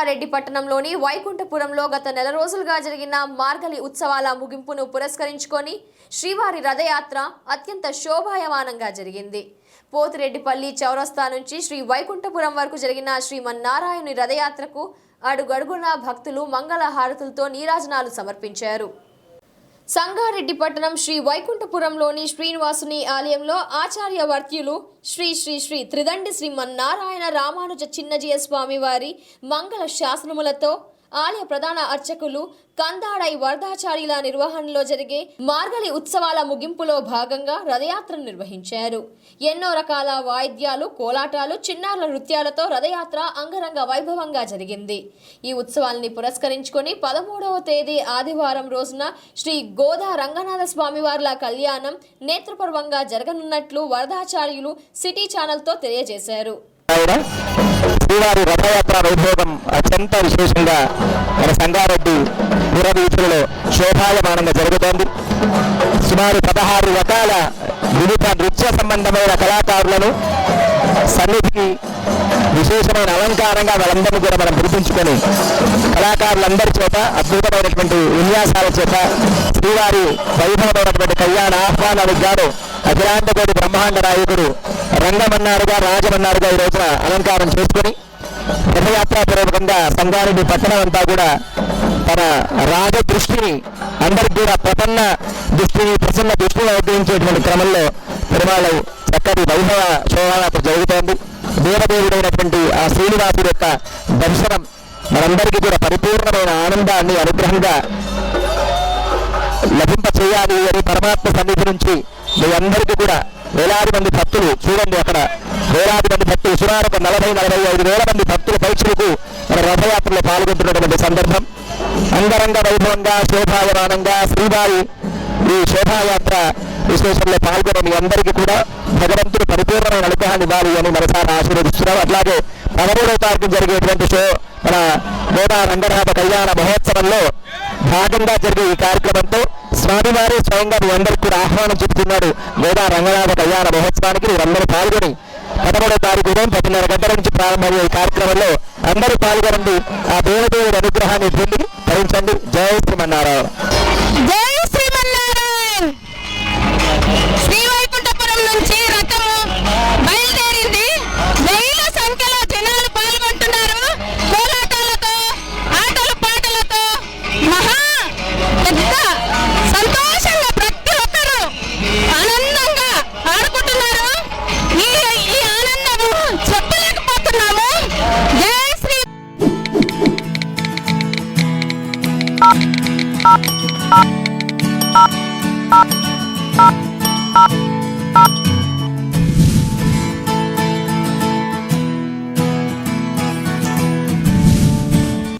రంగారెడ్డి పట్టణంలోని వైకుంఠపురంలో గత నెల రోజులుగా జరిగిన మార్గలి ఉత్సవాల ముగింపును పురస్కరించుకొని శ్రీవారి రథయాత్ర అత్యంత శోభాయమానంగా జరిగింది. పోతిరెడ్డిపల్లి చౌరస్తా నుంచి శ్రీ వైకుంఠపురం వరకు జరిగిన శ్రీమన్నారాయణుని రథయాత్రకు అడుగడుగున భక్తులు మంగళ హారతులతో నీరాజనాలు సమర్పించారు. సంగారెడ్డి పట్టణం శ్రీ వైకుంఠపురంలోని శ్రీనివాసుని ఆలయంలో ఆచార్య వర్త్యులు శ్రీ శ్రీ శ్రీ త్రిదండి శ్రీమన్నారాయణ రామానుజ చిన్నజీయ స్వామి వారి మంగళ శాసనములతో ఆలయ ప్రధాన అర్చకులు కందాడై వరదాచార్యుల నిర్వహణలో జరిగే మార్గలి ఉత్సవాల ముగింపులో భాగంగా రథయాత్రను నిర్వహించారు. ఎన్నో రకాల వాయిద్యాలు కోలాటాలు చిన్నారుల నృత్యాలతో రథయాత్ర అంగరంగ వైభవంగా జరిగింది. ఈ ఉత్సవాల్ని పురస్కరించుకొని పదమూడవ తేదీ ఆదివారం రోజున శ్రీ గోదా రంగనాథ స్వామివార్ల కళ్యాణం నేత్రపర్వంగా జరగనున్నట్లు వరదాచార్యులు సిటీ ఛానల్తో తెలియజేశారు. ఆయన శ్రీవారి రథయాత్ర వైభోగం అత్యంత విశేషంగా మన సంగారెడ్డి పురవీధులలో శోభాయమానంగా జరుగుతోంది. సుమారు పదహారు రకాల వివిధ నృత్య సంబంధమైన కళాకారులను సన్నిధికి విశేషమైన అలంకారంగా వాళ్ళందరినీ కూడా మనం గుర్తుంచుకొని కళాకారులందరి చేత అద్భుతమైనటువంటి విన్యాసాల చేత శ్రీవారి వైభవమైనటువంటి కళ్యాణ ఆహ్వానానికి గాను అఖిలాంతకోటి బ్రహ్మాండ నాయకుడు రంగమన్నారుగా రాజమన్నారుగా ఈ రోజున అలంకారం చేసుకుని రథయాత్రాపూర్వకంగా సంగారెడ్డి పట్టణం అంతా కూడా తన రాజ దృష్టిని అందరికి కూడా ప్రసన్న దృష్టిని ప్రసన్న దృష్టిని ఉద్యోగించేటువంటి క్రమంలో తిరుమలలో చక్కటి వైభవ శోభాయాత్ర జరుగుతోంది. దేవదేవుడైనటువంటి ఆ శ్రీనివాసుడి యొక్క దర్శనం మనందరికీ కూడా పరిపూర్ణమైన ఆనందాన్ని అనుగ్రహంగా లభింప చేయాలి అని పరమాత్మ సన్నిధి నుంచి మీ అందరికీ కూడా వేలాది మంది భక్తులు చూడండి అక్కడ. వేలాది మంది భక్తులు సుమారు ఒక నలభై నలభై ఐదు వేల మంది భక్తుల పరీక్షలకు మన రథయాత్రలో పాల్గొంటున్నటువంటి సందర్భం. అంగరంగ వైభవంగా శోభాయమానంగా శ్రీవారి ఈ శోభాయాత్ర విశేషంలో పాల్గొనే మీ అందరికీ కూడా భగవంతుడు పరిపూర్ణమైన అనుగ్రహాన్ని ఇవ్వాలి అని మనసారి ఆశీర్వదిస్తున్నాం. అట్లాగే పదమూడవ తారీఖు జరిగేటువంటి షో మన గోదా రంగనాథ కళ్యాణ మహోత్సవంలో భాగంగా జరిగే ఈ కార్యక్రమంతో స్వామివారి స్వయంగా మీ అందరికి కూడా ఆహ్వానం చెబుతున్నాడు గోదా రంగనాథ కళ్యాణ మహోత్సవానికి మీరందరూ పాల్గొని పదమూడో తారీఖు ఉదయం పదిన్నర గంటల నుంచి ప్రారంభమయ్యే ఈ కార్యక్రమంలో అందరూ పాల్గొనండి. ఆ దేవదేవుడి అనుగ్రహాన్ని పొంది భరించండి. జయ శ్రీమన్నారాయణ. Bye.